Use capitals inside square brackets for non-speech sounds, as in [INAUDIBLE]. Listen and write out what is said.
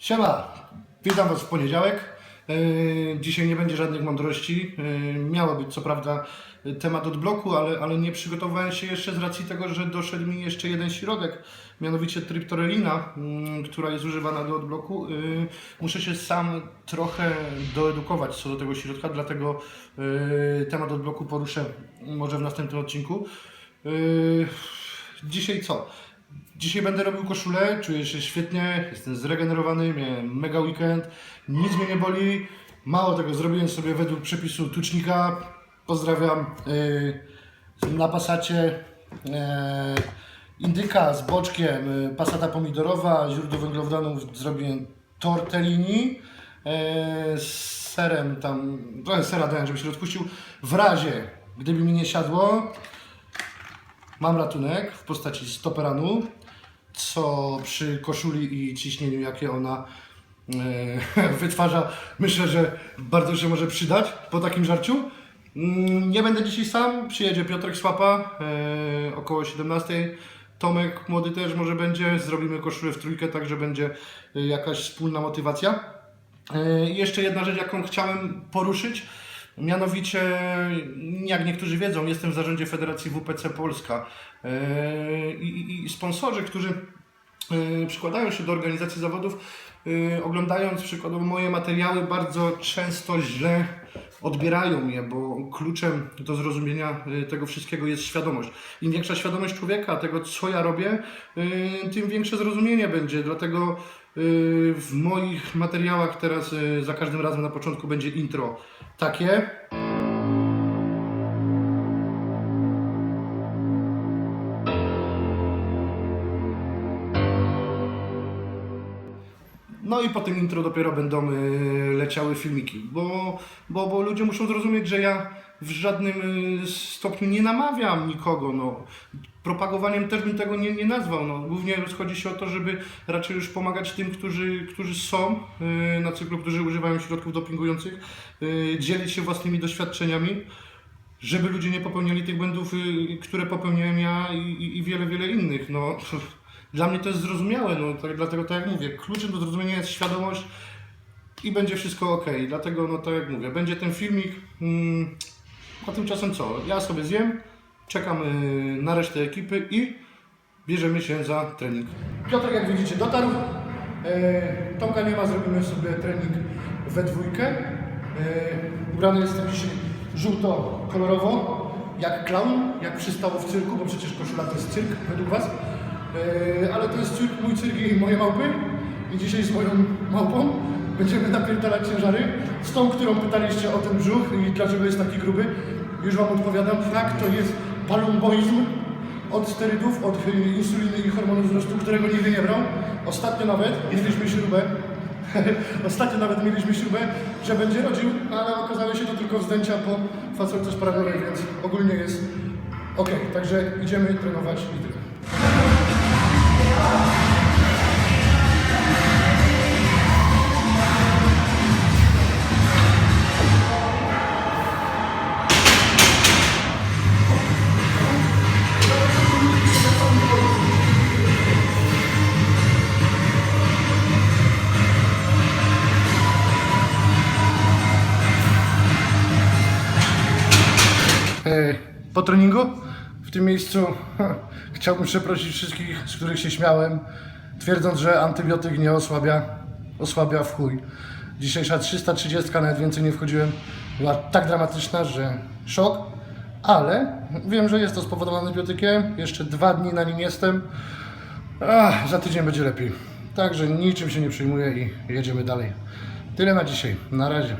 Siema, witam Was w poniedziałek. Yy, Dzisiaj nie będzie żadnych mądrości. Yy, Miało być co prawda temat odbloku, ale, ale nie przygotowałem się jeszcze z racji tego, że doszedł mi jeszcze jeden środek, mianowicie tryptorelina, mm, która jest używana do odbloku. Yy, Muszę się sam trochę doedukować co do tego środka, dlatego temat odbloku poruszę może w następnym odcinku. Dzisiaj co? Dzisiaj będę robił koszulę, czuję się świetnie, jestem zregenerowany, miałem mega weekend, nic mnie nie boli. Mało tego, zrobiłem sobie według przepisu tucznika. Pozdrawiam yy, na pasacie yy, indyka z boczkiem, yy, pasata pomidorowa, źródło węglowodanów zrobiłem tortellini yy, z serem tam, trochę sera dałem, żeby się rozpuścił. W razie, gdyby mi nie siadło, Mam ratunek w postaci stoperanu, co przy koszuli i ciśnieniu, jakie ona e, [LAUGHS] wytwarza, myślę, że bardzo się może przydać po takim żarciu. Mm, Nie będę dzisiaj sam, przyjedzie Piotrek Słapa e, około 17. Tomek młody też może będzie, zrobimy koszulę w trójkę, także będzie e, jakaś wspólna motywacja. Jeszcze jedna rzecz, jaką chciałem poruszyć, mianowicie, jak niektórzy wiedzą, jestem w zarządzie Federacji WPC Polska. E, i, sponsorzy, którzy e, przykładają się do organizacji zawodów, e, oglądając przykładowo moje materiały, bardzo często źle odbierają je, bo kluczem do zrozumienia e, tego wszystkiego jest świadomość. Im większa świadomość człowieka, tego co ja robię, e, tym większe zrozumienie będzie. Dlatego e, w moich materiałach teraz za każdym razem na początku będzie intro takie. No i po tym intro dopiero będą y, leciały filmiki, bo, bo, bo ludzie muszą zrozumieć, że ja w żadnym y, stopniu nie namawiam nikogo. No. Propagowaniem też bym tego nie, nie nazwał. No. Głównie rozchodzi się o to, żeby raczej już pomagać tym, którzy, którzy są y, na cyklu, którzy używają środków dopingujących, dzielić się własnymi doświadczeniami żeby ludzie nie popełniali tych błędów, które popełniałem ja i, i, i wiele, wiele innych. No, [LAUGHS] dla mnie to jest zrozumiałe, no, tak, dlatego tak jak mówię, kluczem do zrozumienia jest świadomość i będzie wszystko ok. Dlatego, no tak jak mówię, będzie ten filmik, mm, a tymczasem co? Ja sobie zjem, czekam y, na resztę ekipy i bierzemy się za trening. Piotr, jak widzicie, dotarł. E, Tomka nie ma, zrobimy sobie trening we dwójkę. E, ubrany jestem dzisiaj żółto-kolorowo, jak clown, jak przystało w cyrku, bo przecież koszula to jest cyrk według Was. E, ale to jest mój cyrk i moje małpy. I dzisiaj z moją małpą będziemy napierdalać ciężary. Z tą, którą pytaliście o ten brzuch i dlaczego jest taki gruby, już Wam odpowiadam. Tak, to jest palumboizm od sterydów, od y, insuliny i hormonu wzrostu, którego nigdy nie brał. Ostatnio nawet mieliśmy śrubę, [LAUGHS] ostatnio nawet mieliśmy śrubę, że będzie rodził, ale okazało się to tylko wzdęcia po fasolce szparagowej, więc ogólnie jest ok. Także idziemy trenować i tyle. E, Po treningu w tym miejscu chciałbym przeprosić wszystkich, z których się śmiałem, twierdząc, że antybiotyk nie osłabia, osłabia w chuj. Dzisiejsza 330, nawet więcej nie wchodziłem, była tak dramatyczna, że szok, ale wiem, że jest to spowodowane antybiotykiem. Jeszcze dwa dni na nim jestem. Ach, za tydzień będzie lepiej. Także niczym się nie przejmuję i jedziemy dalej. Tyle na dzisiaj. Na razie.